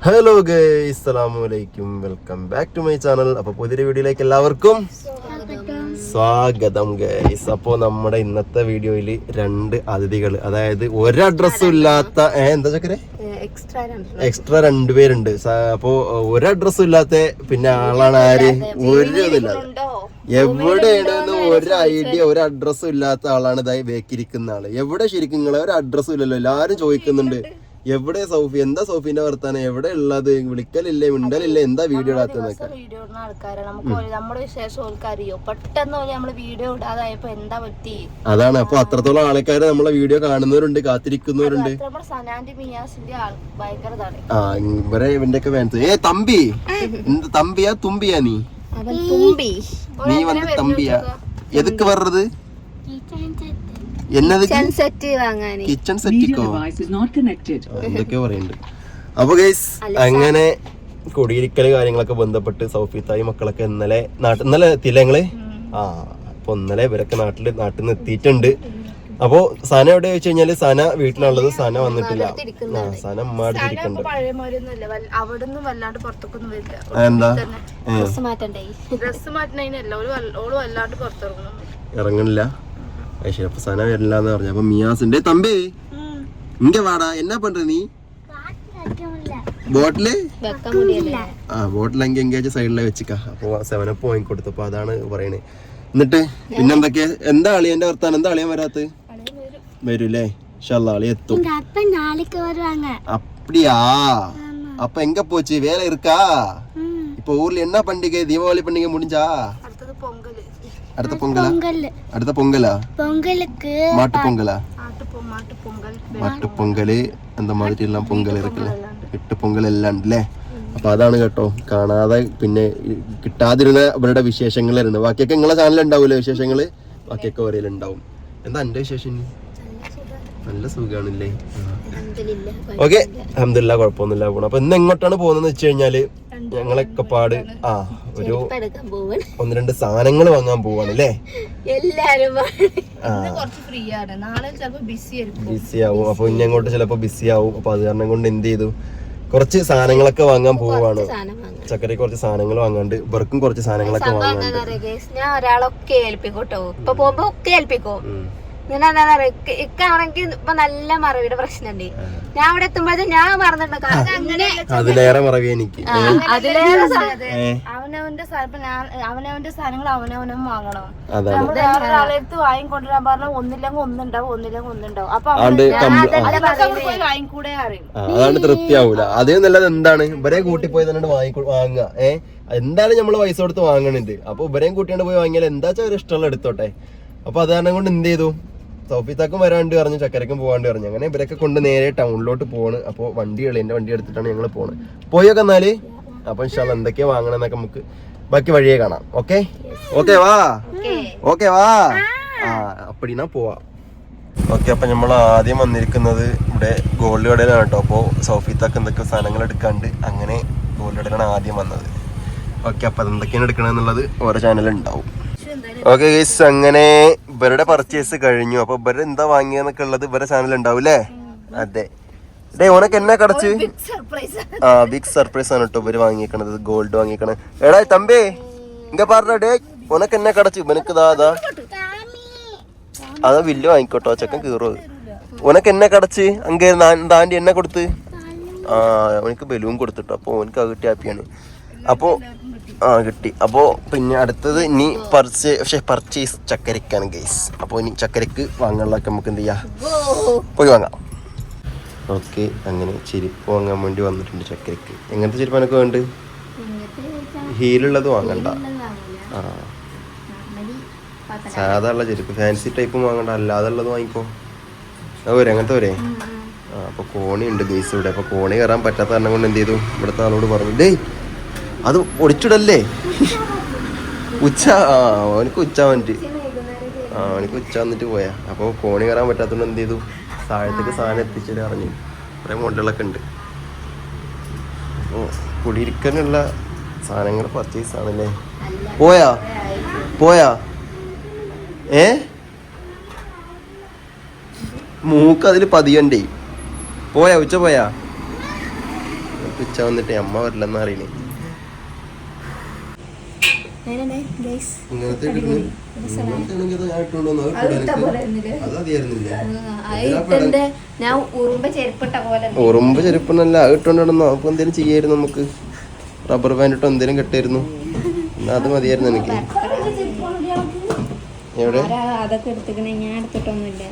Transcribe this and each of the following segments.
Hello guys അലൈക്കും welcome back to my channel അപ്പൊ പുതിയൊരു വീഡിയോയിലേക്ക് എല്ലാവർക്കും സ്വാഗതം ഗൈസ് അപ്പോ നമ്മുടെ ഇന്നത്തെ വീഡിയോയിൽ രണ്ട് അതിഥികൾ അതായത് ഒരു അഡ്രസ്സും ഇല്ലാത്ത എന്താ ചക്കരെ? എക്സ്ട്രാ രണ്ടുപേരുണ്ട് സ- അപ്പോ ഒരു അഡ്രസ്സും ഇല്ലാത്ത പിന്നെ ആളാണ് ആര്? ഒരു ഇതില്ലാതെ എവിടെയാണെന്ന് ഒരു ഐഡിയ ഒരു അഡ്രസ്സും ഇല്ലാത്ത ആളാണ് ഇതായി വേക്കിരിക്കുന്ന ആൾ. എവിടെ ശരിക്കും നിങ്ങളെ? ഒരു അഡ്രസ്സും ഇല്ലല്ലോ. എല്ലാരും ചോദിക്കുന്നുണ്ട്. എവിടെ സൗഫി? എന്താ സൗഫിന്റെ വർത്താനം? എവിടെ ഉള്ളത്? വിളിക്കലില്ലേ? മിണ്ടലില്ലേ? എന്താ വീഡിയോ ഇടാത്തതൊക്കെ വീഡിയോ ഇടുന്ന ആൾക്കാരാണ്. നമുക്ക് നമ്മുടെ വിശേഷം ഓർക്ക് പെട്ടെന്ന് പോലെ നമ്മൾ വീഡിയോ ഇടാതായപ്പോ എന്താ പറ്റി? അതാണ്. അപ്പൊ അത്രത്തോളം ആൾക്കാർ നമ്മളെ വീഡിയോ കാണുന്നവരുണ്ട് കാത്തിരിക്കുന്നവരുണ്ട്. ഭയങ്കര ആ ഇവരെ ഇവന്റെ ഒക്കെ ഫാൻസ് ഏ തമ്പി തമ്പിയാ? തുമ്പിയാ നീ? നീ വന്ന് തമ്പിയാ? എതുക്ക് വர்றது എന്നത് സെറ്റ് വാങ്ങാന്. കിച്ചൺ സെറ്റിക്കോ device is not connected. എന്തൊക്കെയോ പറയുന്നുണ്ട്. അപ്പൊ ഗൈസ് അങ്ങനെ കുടിയിരിക്കൽ കാര്യങ്ങളൊക്കെ ബന്ധപ്പെട്ട് സൗഫിത്തായി മക്കളൊക്കെ ഇന്നലെ നാട്ടിൽ ഇന്നലെ എത്തിയില്ലേ ഞങ്ങൾ ആ അപ്പൊ ഇന്നലെ ഇവരൊക്കെ നാട്ടിൽ നാട്ടിൽ നിന്ന് എത്തിയിട്ടുണ്ട്. അപ്പോ സന എവിടെ ചോദിച്ചു കഴിഞ്ഞാൽ സന വീട്ടിലുള്ളത് സന വന്നിട്ടില്ല. സന പുറത്തേക്കൊന്നും വരില്ല. എന്താ? ഇറങ്ങണില്ല. ഐശ്വര്യ സന വരില്ല എന്ന് പറഞ്ഞു അപ്പൊ മിയാസിന്റെ തമ്പേ ഇങ്ക വാടാ എന്നാ പണ്ട നീ ബോട്ടില് ആ ബോട്ടിൽ അങ്ങ് എങ്കേജ് സൈഡിലെ വെച്ചിക്ക അപ്പൊ സെവനപ്പ് വാങ്ങി കൊടുത്തു അപ്പൊ അതാണ് പറയണേ എന്നിട്ട് പിന്നെന്തൊക്കെ എന്താ അളിയന്റെ വർത്താനം എന്താ അളിയൻ വരാത്ത വരൂല്ലേ ഷല്ല അളി എത്തും அப்படியா അപ്പൊ എങ്ക போச்சு வேலை இருக்கா இப்ப ஊர்ல என்ன பண்டிகை தீபாவளி பண்டிகை முடிஞ்சா அடுத்த பொங்கலா பொங்கல் அடுத்த பொங்கலா பொங்கலுக்கு மாட்டு பொங்கலா ആട്ടുപൊ മാട്ട് പൊങ്കൽ മാട്ട് പൊങ്കല് എന്താ മാതിരി എല്ലാം പൊങ്കൽ ഇറക്കില്ലേ എട്ട് പൊങ്കൽ എല്ലാം ഉണ്ടല്ലേ അപ്പൊ അതാണ് കേട്ടോ കാണാതെ പിന്നെ ഈ കിട്ടാതിരുന്ന ഇവരുടെ വിശേഷങ്ങളായിരുന്നു ബാക്കിയൊക്കെ നിങ്ങളെ ചാനലിൽ ഉണ്ടാവൂലേ വിശേഷങ്ങള് ബാക്കിയൊക്കെ വരയിലുണ്ടാവും എന്താ എന്റെ വിശേഷം ഇനി? നല്ല സുഖാണില്ലേ ഓക്കെ അഹമ്മദില്ല കുഴപ്പമൊന്നുമില്ല പോണം അപ്പൊ ഇന്ന് എങ്ങോട്ടാണ് പോകുന്നത് വെച്ച് കഴിഞ്ഞാല് ഞങ്ങളൊക്കെ പാട് ആ ഒരു ഒന്ന് രണ്ട് സാധനങ്ങൾ വാങ്ങാൻ പോവാണ് അല്ലേ? എല്ലാരും ആ. കുറച്ച് ഫ്രീ ആണ്. നാളെ ചിലപ്പോ ബിസി ആവും. അപ്പൊ ഇനി അങ്ങോട്ട് ചിലപ്പോ ബിസി ആവും. അപ്പൊ അത് കാരണം കൊണ്ട് എന്ത് ചെയ്തു? കുറച്ച് സാധനങ്ങളൊക്കെ വാങ്ങാൻ പോവാണ്. സാധനം വാങ്ങാൻ ചക്കര കുറച്ച് സാധനങ്ങൾ വാങ്ങാണ്ട് ഇവർക്കും കുറച്ച് സാധനങ്ങളൊക്കെ വാങ്ങാൻ വാങ്ങാണ്ട്. ഞാൻ ഒരാളൊക്കെ ഏൽപ്പിക്കും കേട്ടോ. ഇപ്പൊ പോകുമ്പോ ഒക്കെ ഏൽപ്പിക്കും. ഞാൻ എന്താ പറയാ ഇക്കാണെങ്കിൽ ഇപ്പൊ നല്ല മറവിയുടെ പ്രശ്നമുണ്ട് ഞാൻ അവിടെ എത്തുമ്പോഴത്തെ ഞാൻ മറന്നിട്ടുണ്ട്. കാരണം അങ്ങനെ അതിലേറെ മറവി എനിക്ക്. അതിലേറെ ഏ, അവനവന്റെ അവനവന്റെ സാധനങ്ങൾ അവനവനും വാങ്ങണം. അടുത്ത് വാങ്ങിക്കൊണ്ടുവരാൻ പറഞ്ഞാൽ ഒന്നില്ലെങ്കിൽ ഒന്നുണ്ടാവും ഒന്നില്ലെങ്കിൽ ഒന്നുണ്ടാവും. അപ്പൊ വാങ്ങിക്കൂടെ അറിയും അതാണ് തൃപ്തിയാവൂല. അതേ നല്ലത് എന്താണ്? ഇവരെ കൂട്ടി പോയി തന്നെ വാങ്ങി വാങ്ങുക. ഏ? എന്തായാലും നമ്മൾ പൈസ കൊടുത്ത് വാങ്ങണുണ്ട് അപ്പൊ ഇവരെയും കൂട്ടിയാണ് പോയി വാങ്ങിയാൽ എന്താ വെച്ചാൽ ഒരു ഇഷ്ടമുള്ള എടുത്തോട്ടെ? അപ്പൊ അത് കാരണം കൊണ്ട് എന്ത് ചെയ്തു? സൗഫിത്താക്കും വരാണ്ട് പറഞ്ഞു ചക്കരക്കും പോകാണ്ട് പറഞ്ഞു. അങ്ങനെ ഇവരൊക്കെ കൊണ്ട് നേരെ ടൗണിലോട്ട് പോവാണ്. അപ്പോൾ വണ്ടി എന്റെ വണ്ടി എടുത്തിട്ടാണ് ഞങ്ങൾ പോണത്. പോയൊക്കെ എന്നാൽ? അപ്പൊ ഇൻഷാല്ല എന്തൊക്കെയാ വാങ്ങണമെന്നൊക്കെ നമുക്ക് ബാക്കി വഴിയെ കാണാം. ഓക്കെ? ഓക്കെ വാ. ഓക്കെ വാ. ആ അപ്പടിനാ പോവാ. ഓക്കെ അപ്പൊ നമ്മൾ ആദ്യം വന്നിരിക്കുന്നത് ഇവിടെ ഗോൾഡ് കടയിലാണ് കേട്ടോ. അപ്പോൾ സൗഫിത്താക്ക് എന്തൊക്കെ സാധനങ്ങൾ എടുക്കാണ്ട് അങ്ങനെ ഗോൾഡ് കടയിലാണ് ആദ്യം വന്നത്. ഓക്കെ അപ്പൊ അതെന്തൊക്കെയാണ് എടുക്കണമെന്നുള്ളത് ഓരോ ചാനലുണ്ടാവും ഓക്കെ ഗൈസ് അങ്ങനെ ഇവരുടെ പർച്ചേസ് കഴിഞ്ഞു. അപ്പൊ ഇവർ എന്താ വാങ്ങിയെന്നൊക്കെ ഉള്ളത് ഇവരുടെ ചാനൽ ഉണ്ടാവൂലേ അതെ. ഡേ ഓനക്ക് എന്നാ കടച്ച്? ആ ബിഗ് സർപ്രൈസ് ആണ് കേട്ടോ ഇവർ വാങ്ങിക്കണത് ഗോൾഡ് വാങ്ങിക്കണത് എടാ തമ്പി ഇങ്ങ പറഞ്ഞ ഡേ ഉനക്ക് എന്നെ കടച്ച്? ഇവനക്ക് ദാ ദാ അതാ വില്ല് വാങ്ങിക്കോട്ടോ ചെക്കൻ കീറോ ഓനക്ക് എന്നെ കടച്ച്? അങ്ങേ ദാണ്ടി എന്നെ കൊടുത്ത്? ആ ഓനക്ക് ബലൂൺ കൊടുത്തിട്ടോ. അപ്പൊ ഓനക്ക് അത് കിട്ടി ഹാപ്പിയാണ് അപ്പോ ആ കിട്ടി. അപ്പോ പിന്നെ അടുത്തത് ഇനി പർച്ചേ പക്ഷെ പർച്ചേസ് ചക്കരക്കാണ് ഗൈസ് അപ്പൊ ഇനി ചക്കരക്ക് വാങ്ങാനുള്ളതൊക്കെ നമുക്ക് എന്ത് ചെയ്യാം? പോയി വാങ്ങാം. ഓക്കെ അങ്ങനെ ചെരുപ്പ് വാങ്ങാൻ വേണ്ടി വന്നിട്ടുണ്ട് ചക്കരക്ക്. എങ്ങനത്തെ ചെരുപ്പ് എനിക്ക് വേണ്ട ഹീലുള്ളത് വാങ്ങണ്ട. ആ. സാധാ ഉള്ള ചെരുപ്പ്. ഫാൻസി ടൈപ്പും വാങ്ങണ്ട. അല്ലാതെ ഉള്ളത് വാങ്ങിക്കോ. അതോ അങ്ങനത്തെ പോരെ? ആ അപ്പൊ കോണി ഉണ്ട് ഗൈസ് ഇവിടെ. അപ്പൊ കോണി കയറാൻ പറ്റാത്ത കാരണം കൊണ്ട് എന്ത് ചെയ്തു? ഇവിടുത്തെ ആളോട് പറഞ്ഞു ഡേയ് അത് ഒടിച്ചിടല്ലേ ഉച്ച ആ അവനക്ക് ഉച്ച വന്നിട്ട്. ആ അവനക്ക് ഉച്ച വന്നിട്ട് പോയാ. അപ്പൊ കോണി കയറാൻ പറ്റാത്തതുകൊണ്ട് എന്ത് ചെയ്തു? താഴത്തേക്ക് സാധനം എത്തിച്ചിട്ട് അറിഞ്ഞു കുറെ മോഡലുകളൊക്കെ ഉണ്ട്. അപ്പോൾ കുടിയിരിക്കാനുള്ള സാധനങ്ങൾ പർച്ചേസ് ആണല്ലേ? പോയാ? പോയാ? ഏ? മൂക്ക് അതിൽ പതിയണ്ടേ. പോയാ ഉച്ച പോയാ? ഉച്ച വന്നിട്ട് അമ്മ വരില്ലെന്ന് അറിയണേ ഇങ്ങനത്തെ ഇടുന്നു. ഇങ്ങനത്തെ ആണെങ്കിൽ അത് ഞാൻ ഇട്ടുകൊണ്ട് വന്നു. അത് ഇട്ടൂടെ എനിക്ക്? അത് മതിയായിരുന്നില്ലേ? എന്തിനാ ഇപ്പൊ ഇട- ഞാൻ ഉറുമ്പ് ചെരുപ്പൊന്നല്ല അത് ഇട്ടോണ്ടിടന്നോ അപ്പൊ എന്തേലും ചെയ്യായിരുന്നു നമുക്ക്. റബ്ബർ ബാൻഡ് ഇട്ടോ എന്തേലും കെട്ടായിരുന്നു. എന്നാ അത് മതിയായിരുന്നു എനിക്ക്. എവിടെ? അതെന്റെ അതൊക്കെ എടുത്തിക്കണേ? ഞാൻ എടുത്തിട്ടൊന്നുമില്ല.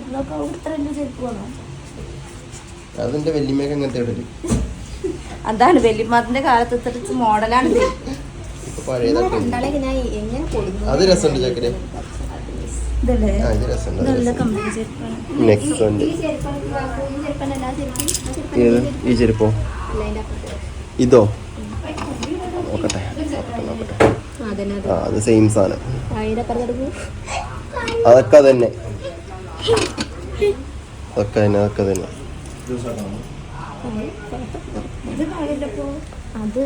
അതിന്റെ വല്യമ്മയൊക്കെ അങ്ങനത്തെ അതാണ് വെല്ലിമാത്തിന്റെ കാലത്ത് മോഡലാണ് അത് രസമുണ്ട് ചക്കരെ. ഇതല്ലേ? ആ ഇത് രസമുണ്ട് നല്ല കമ്പനി ചെരുപ്പാണ്. നെക്സ്റ്റ് ഉണ്ട്. ഈ ചെരുപ്പ്. ഇതോ? നോക്കട്ടെ നോക്കട്ടെ ആ, അത്. സെയിം സാധനം. അതൊക്കെ തന്നെ അതൊക്കെ തന്നെ അതൊക്കെ തന്നെ. അത്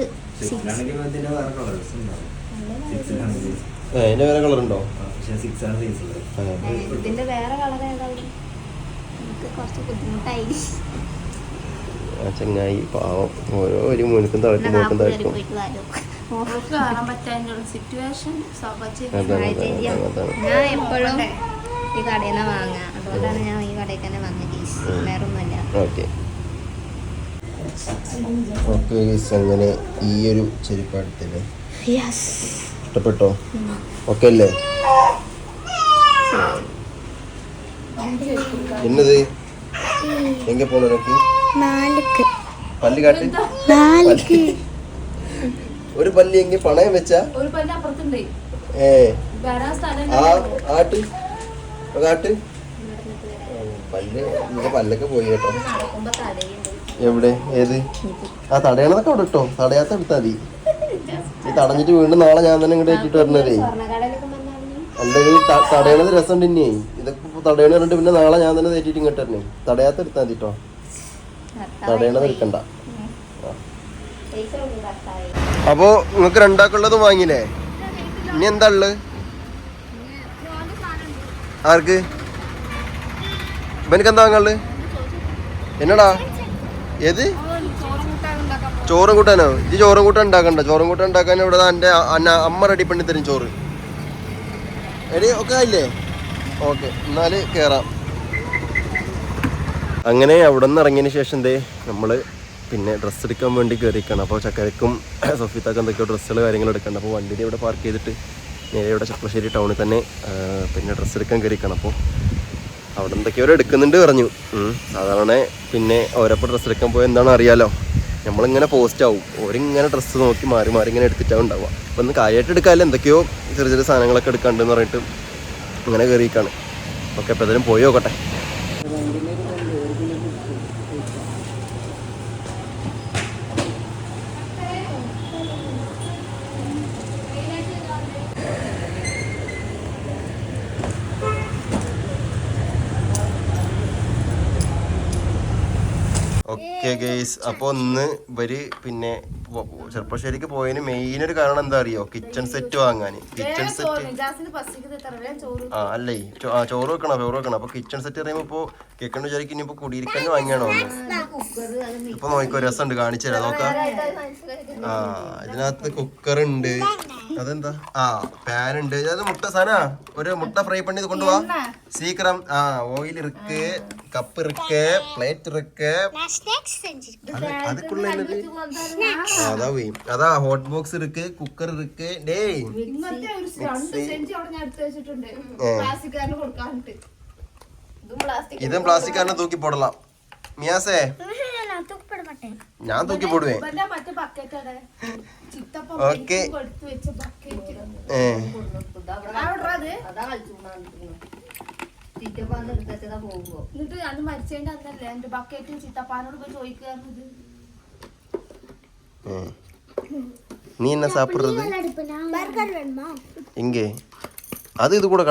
അതിന്റെ വേറെ കളർ ഉണ്ടോ? ഇതിന്റെ വേറെ കളർ ആ ചങ്ങായി പാവം. ഓരോ ഒരു മുനുക്കും തളക്കും മുനുക്കും തളക്കും അതാണ് ഞാൻ എപ്പോഴും ഈ കടയിൽ നിന്ന് വാങ്ങാം അതുകൊണ്ടാണ് ഞാൻ ഈ കടയിൽ തന്നെ വന്നത്. വേറൊന്നുമല്ല. വേറെ ഓക്കെ. ഓക്കെ അങ്ങനെ ഈ ഒരു ചെരുപ്പ് എടുത്തില്ലേ ഇഷ്ടപ്പെട്ടോ? ഓക്കെ അല്ലേ? നാലിക്ക്. പല്ല് കാട്ട്. നാലിക്ക്. ഒരു പല്ലി എങ്കിൽ പണയം വെച്ചാ? ഒരു പല്ല് അപ്പുറത്തുണ്ട്. ഏ. ആ ആട്ട് പല്ല് നിന്റെ പല്ലൊക്കെ പോയി കേട്ടോ. എവിടെ? ഏത്? ആ തടയണതൊക്കെ അവിടെ ഇട്ടോ. തടയാത്ത എടുത്താ മതി. ഈ തടഞ്ഞിട്ട് വീണ്ടും നാളെ ഞാൻ തന്നെ ഇങ്ങോട്ട് ഏറ്റിട്ട് വരണതേ. അല്ലെങ്കിൽ തടയണത് രസം തന്നെ ഇതൊക്കെ തടയണ പറഞ്ഞിട്ട് പിന്നെ നാളെ ഞാൻ തന്നെ തേറ്റിട്ട് ഇങ്ങോട്ട് വരണേ. തടയാത്ത എടുത്താൽ മതി കേട്ടോ തടയണത് എടുക്കണ്ട. അപ്പോ നിങ്ങക്ക് രണ്ടാക്കുള്ളത് വാങ്ങിയില്ലേ? ഇനി എന്താ ഉള്ളത് ആർക്ക്? ഇവനക്ക് എന്താ വാങ്ങാൾ എന്നടാ? ഏത്? ചോറും കൂട്ടാനോ? ഇത് ചോറും കൂട്ടാൻ ഉണ്ടാക്കണ്ട. ചോറും കൂട്ടാൻ ഉണ്ടാക്കാൻ ഇവിടെ എന്റെ അമ്മ റെഡി പണി തരും ചോറ്. എടി ഒക്കെ ആയില്ലേ? ഓക്കെ എന്നാൽ കേറാം. അങ്ങനെ അവിടെ നിന്ന് ഇറങ്ങിയതിന് ശേഷം എന്തേ? നമ്മൾ പിന്നെ ഡ്രസ്സ് എടുക്കാൻ വേണ്ടി കയറിയിരിക്കണം അപ്പോൾ ചക്കരക്കും സഫീത്താക്കും എന്തൊക്കെയോ ഡ്രസ്സുകൾ കാര്യങ്ങൾ എടുക്കണം. അപ്പോൾ വണ്ടിയിൽ ഇവിടെ പാർക്ക് ചെയ്തിട്ട് നേരെ ഇവിടെ ചക്രശ്ശേരി ടൗണിൽ തന്നെ പിന്നെ ഡ്രസ്സ് എടുക്കാൻ കയറിയിരിക്കണം അപ്പോൾ അവിടെ എന്തൊക്കെയോ എടുക്കുന്നുണ്ട് പറഞ്ഞു. സാധാരണ പിന്നെ ഓരോപ്പോൾ ഡ്രസ്സ് എടുക്കാൻ പോയാൽ എന്താണെന്ന് അറിയാലോ. നമ്മളിങ്ങനെ പോസ്റ്റ് ആവും. ഓരിങ്ങനെ ഡ്രസ്സ് നോക്കി മാറി മാറി ഇങ്ങനെ എടുത്തിട്ടാവും ഉണ്ടാവുക. അപ്പം ഒന്ന് കാര്യമായിട്ട് എടുക്കാമല്ലോ എന്തൊക്കെയോ ചെറിയ ചെറിയ സാധനങ്ങളൊക്കെ എടുക്കാണ്ടെന്ന് പറഞ്ഞിട്ട് അങ്ങനെ കയറിയിക്കാണ് ഓക്കെ അപ്പോൾ എന്തായാലും പോയി നോക്കട്ടെ. ഓക്കെ ഗെയ്സ് അപ്പൊ ഒന്ന് ഇവർ പിന്നെ ചെറുപ്പശ്ശേരിക്ക് പോയതിന് മെയിൻ ഒരു കാരണം എന്താ അറിയോ? കിച്ചൺ സെറ്റ് വാങ്ങാന്. കിച്ചൺ സെറ്റ് ആ അല്ലേ. ആ ചോറ് വെക്കണം ചോറ് വെക്കണം. അപ്പൊ കിച്ചൺ സെറ്റ് പറയുമ്പോ ഇപ്പൊ കേൾക്കണ്ട വിചാരിക്കും ഇനിയിപ്പോ കുടിയിരിക്കാൻ വാങ്ങിയാണോ ഇപ്പൊ നോക്കോ രസമുണ്ട്. കാണിച്ചു തരാം നോക്കാം. ആ ഇതിനകത്ത് കുക്കർ ഉണ്ട്. അതെന്താ? ആ പാൻ ഉണ്ട്. അതായത് മുട്ട സാധന? ഒരു മുട്ട ഫ്രൈ പണി ഇത് കൊണ്ടുപോവാ സീക്രം ആ ഓയിൽ ഇருக்கு കപ്പ് ഇருக்கு പ്ലേറ്റ് ഇருக்கு அதுக்குள்ள என்னது அதா வை அதா ஹாட் பாக்ஸ் இருக்கு குக்கர் இருக்கு ഇതും പ്ലാസ്റ്റിക് തന്നെ തൂക്കി പൊടലാം. മിയാസേ. ഞാൻ തൂക്കി പോടുവേ ഓക്കെ എന്നിട്ട് അത് മരിച്ചതിന്റെ അന്നല്ലേ എന്റെ ബക്കറ്റും ചിത്തപ്പാനോട് പോയി ചോദിക്കാറുണ്ട് நீ என்ன சாப்பிட்றது எங்கே அது இது கூட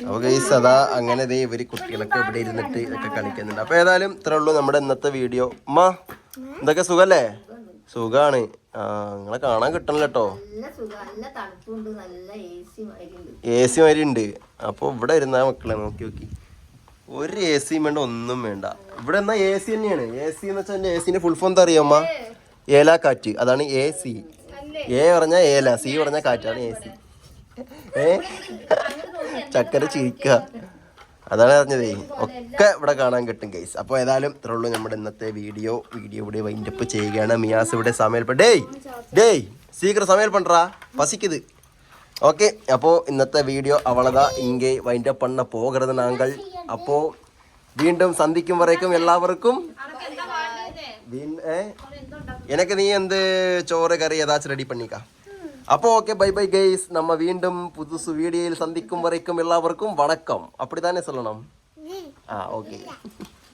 ഈ അപ്പൊ ഗൈസ് അതാ അങ്ങനെ ദേ ഇവർ കുട്ടികളൊക്കെ ഇവിടെ ഇരുന്നിട്ട് ഒക്കെ കളിക്കുന്നുണ്ട്. അപ്പൊ ഏതായാലും ഇത്രേ ഉള്ളൂ നമ്മുടെ ഇന്നത്തെ വീഡിയോ. അമ്മ എന്തൊക്കെ സുഖല്ലേ? സുഖാണ്. ആ നിങ്ങളെ കാണാൻ കിട്ടണല്ലോ കേട്ടോ. എ സി മാതിരി ഉണ്ട് അപ്പൊ ഇവിടെ ഇരുന്നാ മക്കളെ നോക്കി നോക്കി. ഒരു എ സിയും വേണ്ട ഒന്നും വേണ്ട. ഇവിടെ എന്നാ എ സി തന്നെയാണ്. എ സി എന്ന് വെച്ചാൽ എ സിന്റെ ഫുൾ ഫോം എന്താ അറിയാമ്മ ഏലാ കാറ്റ് അതാണ് എ സി എ പറഞ്ഞ ഏല സി പറഞ്ഞ കാറ്റാണ് എ സി ഏ? ചക്കര ചിരിക്കുക. അതാണ് പറഞ്ഞതേ. ഒക്കെ ഇവിടെ കാണാൻ കിട്ടും ഗൈസ് അപ്പോൾ ഏതായാലും ഇത്രേ ഉള്ളൂ നമ്മുടെ ഇന്നത്തെ വീഡിയോ. വീഡിയോ ഇവിടെ വൈൻഡപ്പ് ചെയ്യുകയാണ്. മിയാസ് ഇവിടെ സമയൽപ്പെട്ട ഡേയ് ഡേയ് സമയൽ സമയൽപ്പണ്ടാ പസിക്കുത്. ഓക്കെ അപ്പോൾ ഇന്നത്തെ വീഡിയോ അവളതാ. വൈൻഡ് അപ്പ് പണ്ണ പോകരുത് നാങ്കൾ. അപ്പോൾ വീണ്ടും സന്ധിക്കും വരേക്കും എല്ലാവർക്കും. എനിക്ക് നീ എന്ത് ചോറ് കറി ஏதாச்சும் റെഡി പണിക്കാം அப்போ ஓகே பை பை கைஸ் நம்ம மீண்டும் புதுசு வீடியோவில் சந்திக்கும் வரைக்கும் எல்லாருக்கும் வணக்கம் அப்படித்தானே சொல்லணும் ஆ ஓகே